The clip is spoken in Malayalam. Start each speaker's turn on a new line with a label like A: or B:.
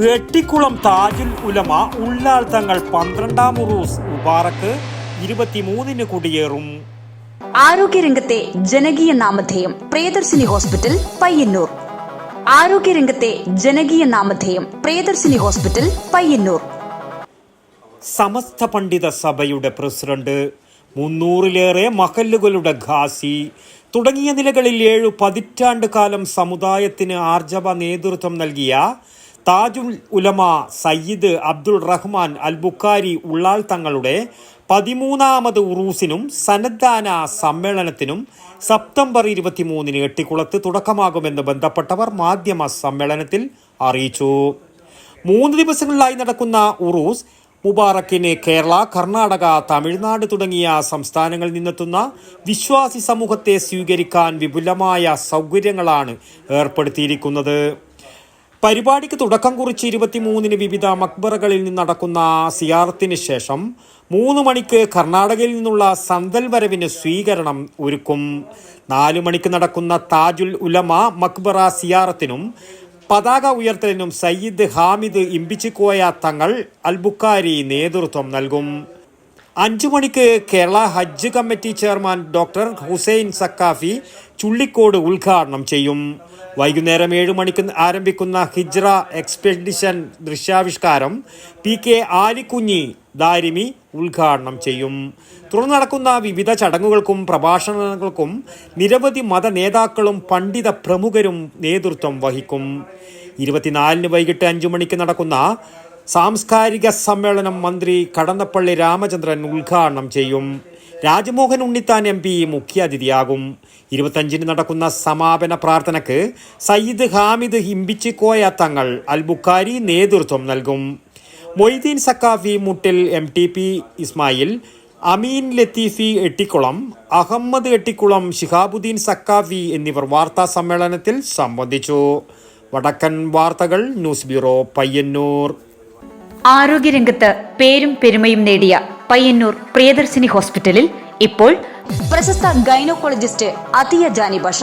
A: എട്ടിക്കുളം താജുൽ ഉലമ ഉള്ളാൾ തങ്ങൾ പന്ത്രണ്ടാം ഉറൂസ് മുബാറക്ക് ഇരുപത്തിമൂന്നിന് കുടിയേറും.
B: ആരോഗ്യരംഗത്തെ ജനകീയ നാമധേയം പ്രിയദർശിനി ഹോസ്പിറ്റൽ പയ്യന്നൂർ. ആരോഗ്യരംഗത്തെ ജനകീയ നാമധേയം പ്രിയദർശിനി ഹോസ്പിറ്റൽ പയ്യന്നൂർ.
A: സമസ്ത പണ്ഡിത സഭയുടെ പ്രസിഡന്റ് മുന്നൂറിലേറെ മഹല്ലുകളുടെ ഖാസി തുടങ്ങിയ നിലകളിൽ ഏഴു പതിറ്റാണ്ട് കാലം സമുദായത്തിന് ആർജവ നേതൃത്വം നൽകിയ താജുൽ ഉലമ സയ്യിദ് അബ്ദുൾ റഹ്മാൻ അൽ ബുക്കാരി ഉള്ളാൾ തങ്ങളുടെ പതിമൂന്നാമത് ഉറൂസിനും സന്നദ്ധാന സമ്മേളനത്തിനും സെപ്റ്റംബർ ഇരുപത്തിമൂന്നിന് എട്ടിക്കുളത്ത് തുടക്കമാകുമെന്ന് ബന്ധപ്പെട്ടവർ മാധ്യമ സമ്മേളനത്തിൽ അറിയിച്ചു. മൂന്ന് ദിവസങ്ങളിലായി നടക്കുന്ന ഉറൂസ് മുബാറക്കിന് കേരള കർണാടക തമിഴ്നാട് തുടങ്ങിയ സംസ്ഥാനങ്ങളിൽ നിന്നെത്തുന്ന വിശ്വാസി സമൂഹത്തെ സ്വീകരിക്കാൻ വിപുലമായ സൗകര്യങ്ങളാണ് ഏർപ്പെടുത്തിയിരിക്കുന്നത്. പരിപാടിക്ക് തുടക്കം കുറിച്ച് ഇരുപത്തിമൂന്നിന് വിവിധ മക്ബറകളിൽ നിന്ന് നടക്കുന്ന സിയാറത്തിന് ശേഷം മൂന്ന് മണിക്ക് കർണാടകയിൽ നിന്നുള്ള സന്തൽ വരവിന് സ്വീകരണം ഒരുക്കും. നാലു മണിക്ക് നടക്കുന്ന താജുൽ ഉലമ മക്ബറ സിയാറത്തിനും പതാക ഉയർത്തലിനും സയ്യിദ് ഹാമിദ് ഇമ്പിച്ചിക്കോയ തങ്ങൾ അൽബുക്കാരി നേതൃത്വം നൽകും. അഞ്ചു മണിക്ക് Kerala Hajj committee chairman doctor Hussain Saqafi Chullikode ഉദ്ഘാടനം ചെയ്യും. വൈകുന്നേരം ഏഴു മണിക്ക് ആരംഭിക്കുന്ന ഹിജ്റ എക്സ്പെഡിഷൻ ദൃശ്യാവിഷ്കാരം പി കെ ആലിക്കുഞ്ഞി ദാരിമി ഉദ്ഘാടനം ചെയ്യും. തുടർന്ന് നടക്കുന്ന വിവിധ ചടങ്ങുകൾക്കും പ്രഭാഷണങ്ങൾക്കും നിരവധി മത നേതാക്കളും പണ്ഡിത പ്രമുഖരും നേതൃത്വം വഹിക്കും. ഇരുപത്തിനാലിന് വൈകിട്ട് അഞ്ചു മണിക്ക് നടക്കുന്ന സാംസ്കാരിക സമ്മേളനം മന്ത്രി കടന്നപ്പള്ളി രാമചന്ദ്രൻ ഉദ്ഘാടനം ചെയ്യും. രാജ്മോഹൻ ഉണ്ണിത്താൻ എം പി മുഖ്യാതിഥിയാകും. ഇരുപത്തഞ്ചിന് നടക്കുന്ന സമാപന പ്രാർത്ഥനക്ക് സയ്യിദ് ഹാമിദ് ഹിംബിച്ചിക്കോയ തങ്ങൾ അൽബുക്കാരി നേതൃത്വം നൽകും. Moideen Sakafi Muttil M T P Ismail Ameen Latheefi Ettikulam Ahmed Ettikulam Shihabuddin Sakafi എന്നിവർ വാർത്താ സമ്മേളനത്തിൽ സംബന്ധിച്ചു. വടക്കൻ വാർത്തകൾ ന്യൂസ് ബ്യൂറോ പയ്യന്നൂർ.
C: ആരോഗ്യരംഗത്ത് പേരും പെരുമയും നേടിയ പയ്യന്നൂർ പ്രിയദർശിനി ഹോസ്പിറ്റലിൽ ഇപ്പോൾ
B: പ്രശസ്ത ഗൈനോക്കോളജിസ്റ്റ് അതിയ ജാനി ബഷ